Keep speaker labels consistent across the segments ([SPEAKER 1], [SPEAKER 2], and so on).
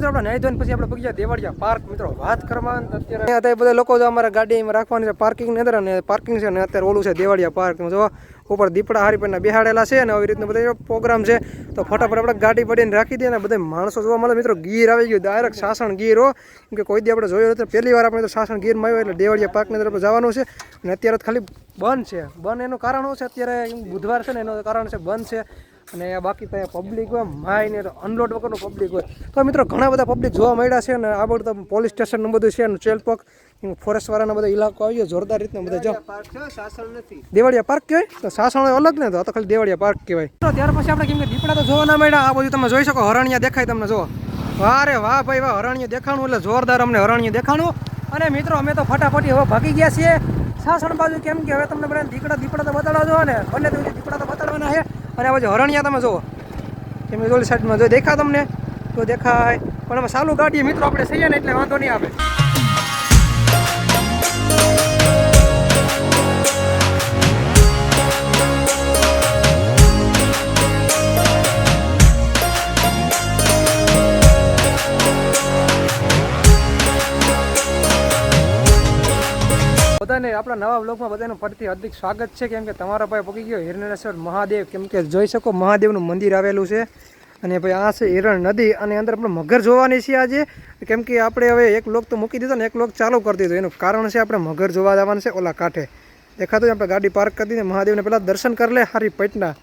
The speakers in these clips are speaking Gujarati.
[SPEAKER 1] મિત્રો, આપણે નાઈ ધોઈને પછી આપણે પગી દેવાડિયા પાર્ક, મિત્રો, વાત કરવામાં અત્યારે અત્યારે બધા લોકો જો અમારા ગાડીમાં રાખવાની છે પાર્કિંગની અંદર અને પાર્કિંગ છે અને અત્યારે ઓલું છે દેવાડિયા પાર્ક. જો ઉપર દીપડા હારીપરના બેહાડેલા છે અને આવી રીતના બધા પ્રોગ્રામ છે. તો ફટાફટ આપણે ગાડી પડીને રાખી દઈએ અને બધા માણસો જોવા મળે. મિત્રો, ગીર આવી ગયું ડાયરેક્ટ સાસણ ગીર, હો. કે કોઈ દી આપણે જોયું નથી. પહેલી વાર આપણે સાસણ ગીરમાં આવ્યો એટલે દેવાડિયા પાર્કની અંદર જવાનું છે. અને અત્યારે ખાલી બંધ છે. બંધ એનું કારણ શું છે? અત્યારે બુધવાર છે ને એનું કારણ છે બંધ છે. અને બાકી ત્યાં પબ્લિક હોય માય ને અનલોડ વગરનું પબ્લિક હોય. તો મિત્રો ઘણા બધા પબ્લિક જોવા મળ્યા છે અને આ બધું તો પોલીસ સ્ટેશનનું બધું છે અને ચેલપોક ફોરેસ્ટવાળાના બધા ઇલાકો આવી ગયો જોરદાર રીતના બધા જો દેવાડિયા પાર્ક કહેવાય? તો સાસણ અલગ ને તો આ તો ખાલી દેવાળિયા પાર્ક કહેવાય. તો ત્યાર પછી આપણે કેમ કે દીપડા તો જોવા ના મળ્યા આ બધું તમે જોઈ શકો હરણિયા દેખાય તમને જો વાહ રે વાહ ભાઈ વાહ હરણિયા દેખાણું એટલે જોરદાર અમને હરણિયા દેખાણું. અને મિત્રો અમે તો ફટાફટી હવે ભાગી ગયા છીએ. સાસણ બાજુ કેમ કે હવે તમને બધા દીકડા દીપડા તો બતાડવા જો ને બંને દીકડા દીપડા તો બતાડવાના છે. અને બાજુ હરણિયા તમે જુઓ. કે ઓલી સાઈડમાં જો દેખા તમને, તો દેખાય. પણ અમે સાલું ગાડીએ મિત્રો આપણે થઈએ ને એટલે વાંધો નહીં આવે. બધાને આપણા નવા બ્લોગમાં બધાનું ફરીથી હાર્દિક સ્વાગત છે. કેમ કે તમારા ભાઈ પગી ગયો, હિરણેશ્વર મહાદેવ. કેમ કે જોઈ શકો, મહાદેવનું મંદિર આવેલું છે. અને ભાઈ આ છે હિરણ નદી, અને અંદર આપણે મગર જોવાની છે આજે. કેમ કે આપણે હવે એક લોક તો મૂકી દીધો ને, એક લોક ચાલુ કરી દીધો. એનું કારણ છે આપણે મગર જોવા જવાનું છે ઓલા કાંઠે. દેખાતું આપણે ગાડી પાર્ક કરી દીધી મહાદેવને પહેલાં દર્શન કરી લે, હારી પટના.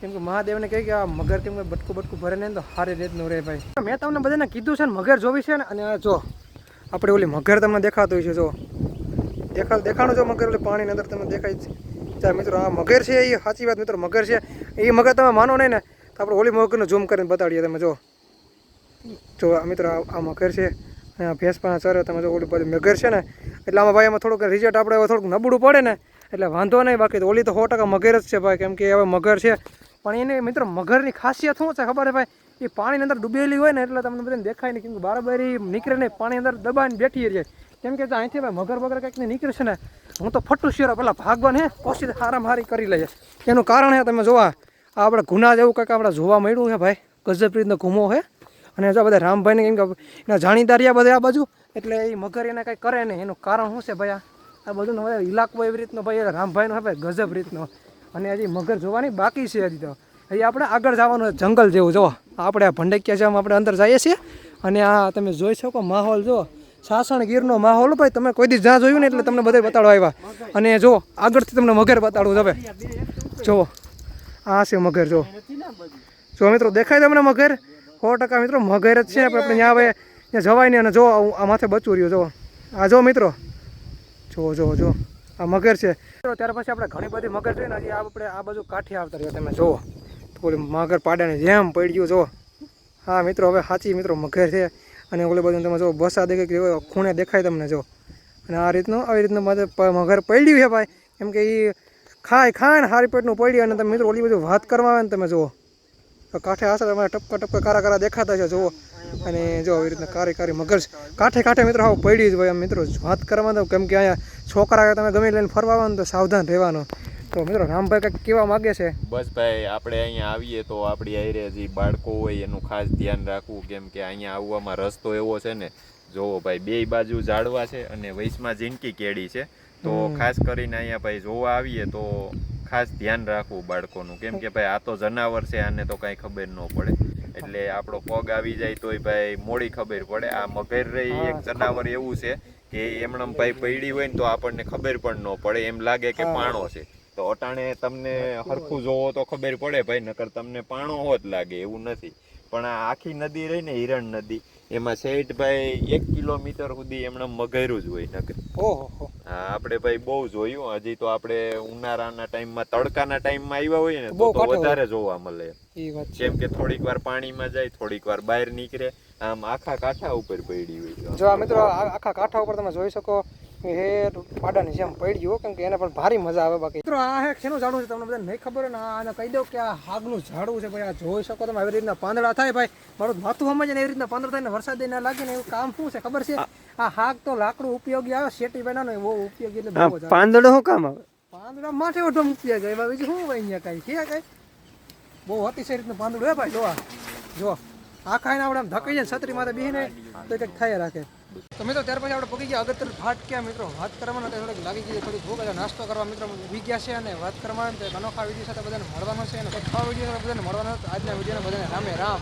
[SPEAKER 1] કેમ કે મહાદેવને કહે કે આ મગર કેમ કે બટકું બટકું ભરે ને, તો સારી રીતનું રહે ભાઈ. મેં તમને બધાને કીધું છે ને, મગર જોવી છે ને, અને જો, આપણે ઓલી મગર તમને દેખાતું છે જો. દેખા દેખાણું જો મગર એટલે પાણીની અંદર તમને દેખાય છે. ચાલ મિત્રો, આ મગર છે, એ સાચી વાત મિત્રો, મગર છે. એ મગર તમે માનો નહીં ને, તો આપણે ઓલી મગરને ઝૂમ કરીને બતાડીએ તમે, જો. જો મિત્રો, આ મગર છે. અને ભેંસ પણ ચરે, તમે જો ઓલી બાજુ મગર છે ને, એટલે આમાં ભાઈ એમાં થોડુંક રિઝલ્ટ આપણે થોડુંક નબળું પડે ને, એટલે વાંધો નહીં, બાકી ઓલી તો સો ટકા મગર જ છે ભાઈ, કેમ કે હવે મગર છે. પણ એને મિત્રો, મગરની ખાસિયત શું છે ખબર છે ભાઈ? એ પાણીની અંદર ડૂબેલી હોય ને, એટલે તમને બધાને દેખાય નહીં, કેમ કે બાર એ નીકળે નહીં પાણી અંદર દબાઈને બેઠી રહે કેમ કે અહીંથી ભાઈ મગર વગર કંઈક છે ને, હું તો ફટું શિયરો પેલા ભાગવાને કોશિશ હારામ હારી કરી લઈએ. એનું કારણ હે, તમે જોવા, આ આપણે ગુના જેવું કંઈક આપણે જોવા મળ્યું છે ભાઈ ગજબ રીતનો ગુમો છે અને જો બધા રામભાઈને કેમ કે એના જાણીદારિયા બધા આ બાજુ, એટલે એ મગર એને કંઈ કરે નહીં. એનું કારણ શું છે ભાઈ આ? બધું હવે ઇલાકો એવી રીતનો ભાઈ રામભાઈનો હવે ગજબ રીતનો અને હજી મગર જોવાની બાકી છે હજી તો. હજી આપણે આગળ જવાનું જંગલ જેવું. જો, આપણે આ ભંડકિયા જેમ આપણે અંદર જઈએ છીએ, અને આ તમે જોઈ શકો માહોલ, જો. સાસણ ગીરનો માહોલ. ભાઈ, તમે કોઈ દી જ્યાં જોયું ને એટલે તમને બધે બતાડો આવ્યા. અને જો, આગળથી તમને મગર બતાડવું હવે. જો આ છે મગર જો જો મિત્રો, દેખાય તમને મગર? સો ટકા મિત્રો, મગર જ છે. આપણે ત્યાં હવે ત્યાં જવાય નહીં. અને જો આ માથે બચું રહ્યું જો આ જો મિત્રો જો જો જો આ મગર છે. ત્યાર પછી આપણે ઘણી બધી મગર જોઈને હજી આપણે આ બાજુ કાઠી આવતા રહ્યા તમે, જુઓ. તો મગર પાડાની જેમ પડી ગયું જો હા મિત્રો, હવે સાચી મિત્રો, મગર છે. અને ઓલી બધું તમે જો બસા દેખાય કે ખૂણે દેખાય તમને જો. અને આ રીતનું, આવી રીતનું મારે મગર પડ્યું છે ભાઈ. કેમ કે એ ખાય ખાય ને હારી પેટનું પડ્યું અને તમે મિત્રો ઓલી બધું વાત કરવા આવે ને તમે જુઓ. તો કાંઠે આશરે તમારે ટપકા ટપકા કારા કારા દેખાતા છે, જુઓ. અને જો આવી રીતના કારી કારી મગર. કાંઠે કાંઠે મિત્રો હા પડી જ હોય મિત્રો વાત કરવામાં તો કેમ કે અહીંયા છોકરા તમે ગમે લઈને ફરવા આવો ને તો સાવધાન રહેવાનું. તો મિત્રો રામભાઈ કંઈક કેવા માગે છે?
[SPEAKER 2] બસ ભાઈ આપણે અહીંયા આવીએ તો આપણી આઈરે જે બાળકો હોય એનું ખાસ ધ્યાન રાખવું કેમ કે અહીંયા આવવામાં રસ્તો એવો છે ને જોવો ભાઈ બે બાજુ ઝાડવા છે અને વૈશમાં જિંદગી કેડી છે. તો ખાસ કરીને અહીંયા ભાઈ જોવા આવીએ તો ખાસ ધ્યાન રાખવું બાળકોનું. કેમ કે ભાઈ આ તો જનાવર છે આને તો કાંઈ ખબર ન પડે. એટલે આપણો પગ આવી જાય તોય ભાઈ મોડી ખબર પડે. આ મગર રહી એક જનાવર એવું છે કે એમણે ભાઈ પડી હોય ને તો આપણને ખબર પણ ન પડે. એમ લાગે કે પાણો છે. તો અટાણે તમને હરખું જોવો તો ખબર પડે ભાઈ નકર તમને પાણો હોત લાગે એવું નથી. પણ આ આખી નદી રહી ને હિરણ નદી એમાં શેઠ ભાઈ એક કિલોમીટર સુધી એમણે મગેરું જ હોય નગર
[SPEAKER 1] ઓહો હા
[SPEAKER 2] આપણે ભાઈ બહુ જોયું. હજી તો આપણે ઉનાળાના ટાઈમમાં તડકાના ટાઈમમાં આવ્યા હોય ને તો. વધારે જોવા મળે. જેમ કે થોડીક વાર પાણીમાં જાય થોડીક વાર બહાર નીકળે. આમ આખા કાંઠા ઉપર પડી હોય.
[SPEAKER 1] જો આ મિત્રો આખા કાંઠા ઉપર તમે જોઈ શકો હે પાડાની જેમ પડી ગયો કેમ કે એને પણ ભારી મજા આવે બાકી. મિત્રો આ હે શેનું ઝાડું છે? તમને બધા નહીં ખબર ને આ આને કહી દઉં કે આ હાગનું ઝાડું છે. ભાઈ આ જોઈ શકો તમે આવી રીતના પાંદડા થાય ભાઈ. મારું માથું સમજે ને એવી રીતના પાંદડા થાય ને વરસાદ ના લાગે ને એવું કામ શું છે? ખબર છે? આ હાગ તો લાકડું ઉપયોગી આવે શેટી બનાવવાનો એવો ઉપયોગી એટલે બહુ જ
[SPEAKER 3] પાંદડો શું કામ આવે?
[SPEAKER 1] પાંદડા માથે ઓઢો ઉપયોગ આવે બીજું શું ભાઈ અહીંયા કાંઈ? છે કાંઈ? બહુ અતિશય રીતનું પાંદડું હે ભાઈ જો આ જો. આ ખાઈને આપણે આમ ધકાઈ જાય છત્રી માથે બેસીને તો કંઈક થાય રાખે. તો મિત્રો, ત્યાર પછી આપણે પગી ગયા અગત્ય ભાત ક્યાં? મિત્રો, વાત કરવાના તો થોડીક લાગી ગઈ થોડીક ભૂખ એટલે નાસ્તો કરવા મિત્રો ઊભી ગયા છે અને વાત એક અનોખા વીડિયો સાથે બધાને મળવાનો છે. અને ખાવા વીડિયો બધાને મળવાનો આજના વિડીયોને બધાને રામે રામ.